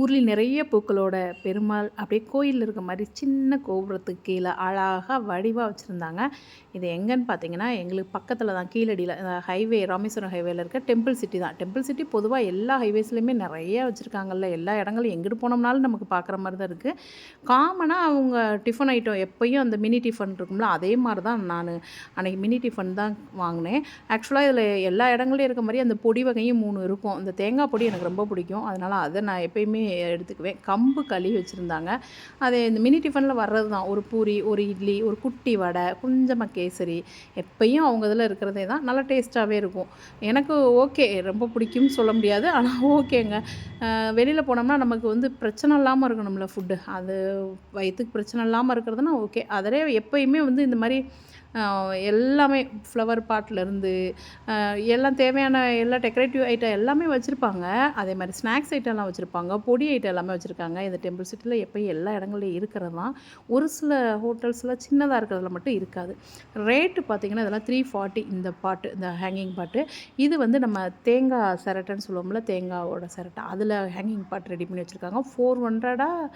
ஊரில் நிறைய பூக்களோட பெருமாள் அப்படியே கோயிலில் இருக்க மாதிரி சின்ன கோபுரத்துக்கு கீழே அழகாக வடிவாக வச்சுருந்தாங்க. இது எங்கன்னு பார்த்தீங்கன்னா எங்களுக்கு பக்கத்தில் தான் கீழடியில் ஹைவே ராமேஸ்வரம் ஹைவேல இருக்க டெம்பிள் சிட்டி தான். டெம்பிள் சிட்டி பொதுவாக எல்லா ஹைவேஸ்லையுமே நிறைய வச்சுருக்காங்கல்ல. எல்லா இடங்களும் எங்கிட்டு போனோம்னாலும் நமக்கு பார்க்குற மாதிரி தான் இருக்குது காமனாக அவங்க டிஃபன் ஐட்டம் எப்பயும் அந்த மினி டிஃபன் இருக்கும்ல அதே மாதிரி தான் நான் அன்றைக்கி மினி டிஃபன் தான் வாங்கினேன். ஆக்சுவலாக இதில் எல்லா இடங்களையும் இருக்க மாதிரி அந்த பொடி வகையும் மூணு இருக்கும். அந்த தேங்காய் பொடி எனக்கு ரொம்ப பிடிக்கும். அதனால் அதை நான் எப்பயுமே எடுத்துக்குவேன். கம்பு களி வச்சுருந்தாங்க. அது இந்த மினி டிஃபனில் வர்றது தான் ஒரு பூரி ஒரு இட்லி ஒரு குட்டி வடை கொஞ்சமாக கேசரி. எப்பயும் அவங்க இதில் இருக்கிறதே தான். நல்லா டேஸ்ட்டாகவே இருக்கும். எனக்கு ஓகே ரொம்ப பிடிக்கும்னு சொல்ல முடியாது. ஆனால் ஓகேங்க வெளியில் போனோம்னா நமக்கு வந்து பிரச்சனை இல்லாமல் இருக்கணும்ல ஃபுட்டு அது வயிற்றுக்கு பிரச்சனை இல்லாமல் இருக்கிறதுனா ஓகே அதிலே எப்பயுமே வந்து இந்த மாதிரி எல்லாமே ஃப்ளவர் பாட்லேருந்து எல்லாம் தேவையான எல்லா டெக்கரேட்டிவ் ஐட்டம் எல்லாமே வச்சுருப்பாங்க. அதே மாதிரி ஸ்நாக்ஸ் ஐட்டம்லாம் வச்சுருப்பாங்க. பொடி ஐட்டம் எல்லாமே வச்சுருக்காங்க. இந்த டெம்பிள் சிட்டியில் எப்போயும் எல்லா இடங்கள்லையும் இருக்கிறது தான் ஒரு சில ஹோட்டல்ஸில் சின்னதாக இருக்கிறதுல மட்டும் இருக்காது. ரேட்டு பார்த்திங்கன்னா இதெல்லாம் த்ரீ ஃபார்ட்டி இந்த பாட்டு இந்த ஹேங்கிங் பாட்டு இது வந்து நம்ம தேங்காய் சிரட்டைன்னு சொல்லுவோம்ல தேங்காவோட சிரட்டை. அதில் ஹேங்கிங் பாட்டு ரெடி பண்ணி வச்சுருக்காங்க. ஃபோர் ஹண்ட்ரடாக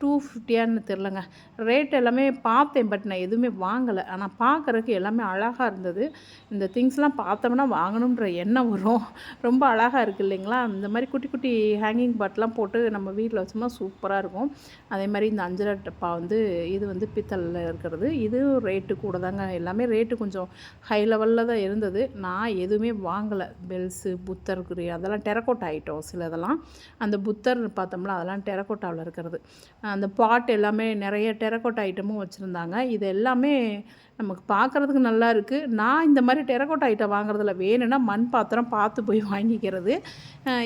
டூ ஃபிஃப்டியான்னு தெரிலங்க ரேட் எல்லாமே பார்த்தேன் பட் நான் எதுவுமே வாங்கலை. ஆனால் பார்க்குறதுக்கு எல்லாமே அழகாக இருந்தது. இந்த திங்ஸ்லாம் பார்த்தோம்னா வாங்கணுன்ற எண்ணம் வரும். ரொம்ப அழகாக இருக்குது இல்லைங்களா? இந்த மாதிரி குட்டி குட்டி ஹேங்கிங் பாட்டெலாம் போட்டு நம்ம வீட்டில் வச்சோம்னா சூப்பராக இருக்கும். அதே மாதிரி இந்த அஞ்சரை டப்பா வந்து இது வந்து பித்தளில் இருக்கிறது. இது ரேட்டு கூட தாங்க எல்லாமே ரேட்டு கொஞ்சம் ஹை லெவலில் தான் இருந்தது. நான் எதுவுமே வாங்கலை. பெல்ஸு புத்தர் குறி அதெல்லாம் டெரக்கோட்டா ஐட்டம் சில இதெல்லாம். அந்த புத்தர் பார்த்தோம்னா அதெல்லாம் டெரக்கோட்டாவில் இருக்கிறது. அந்த பாட் எல்லாமே நிறைய டெரக்கோட்டா ஐட்டமும் வச்சுருந்தாங்க. இது எல்லாமே நமக்கு பார்க்குறதுக்கு நல்லா இருக்குது நான் இந்த மாதிரி டெரகோட்டா ஐட்டம் வாங்குறதில்ல வேணும்னா மண் பாத்திரம் பார்த்து போய் வாங்கிக்கிறது.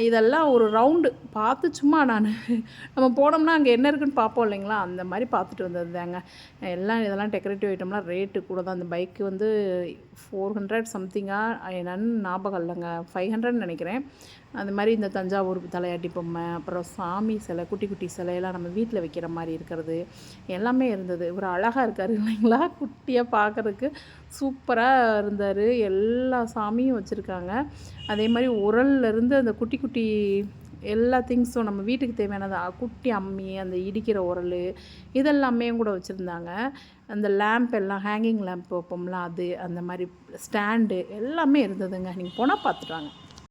இதெல்லாம் ஒரு ரவுண்டு. பார்த்து சும்மா நான். நம்ம போனோம்னா அங்கே என்ன இருக்குன்னு பார்ப்போம் இல்லைங்களா? அந்த மாதிரி பார்த்துட்டு வந்தது தாங்க எல்லாம் இதெல்லாம் டெக்கரேட்டிவ் ஐட்டம்லாம் ரேட்டு கூட தான். அந்த பைக்கு வந்து ஃபோர் ஹண்ட்ரட் சம்திங்காக என்னன்னு ஞாபகம் இல்லைங்க. ஃபைவ் ஹண்ட்ரட் நினைக்கிறேன். அந்த மாதிரி இந்த தஞ்சாவூர் தலையாட்டி பொம்மை அப்புறம் சாமி சிலை குட்டி குட்டி சிலையெல்லாம் நம்ம வீட்டில் வைக்கிற மாதிரி இருக்கிறது. எல்லாமே இருந்தது. ஒரு அழகாக இருக்கார் இல்லைங்களா? குட்டியாக பார்க்குறதுக்கு சூப்பராக இருந்தார். எல்லா சாமியும் வச்சுருக்காங்க. அதே மாதிரி உரல்லேருந்து அந்த குட்டி குட்டி எல்லா திங்ஸும் நம்ம வீட்டுக்கு தேவையானது குட்டி அம்மி அந்த இடிக்கிற உரல் இதெல்லாமே கூட வச்சுருந்தாங்க. அந்த லேம்ப் எல்லாம் ஹேங்கிங் லேம்ப் வைப்போம்ல அது அந்த மாதிரி ஸ்டாண்டு எல்லாமே இருந்ததுங்க. நீங்கள் போனால் பார்த்துட்டாங்க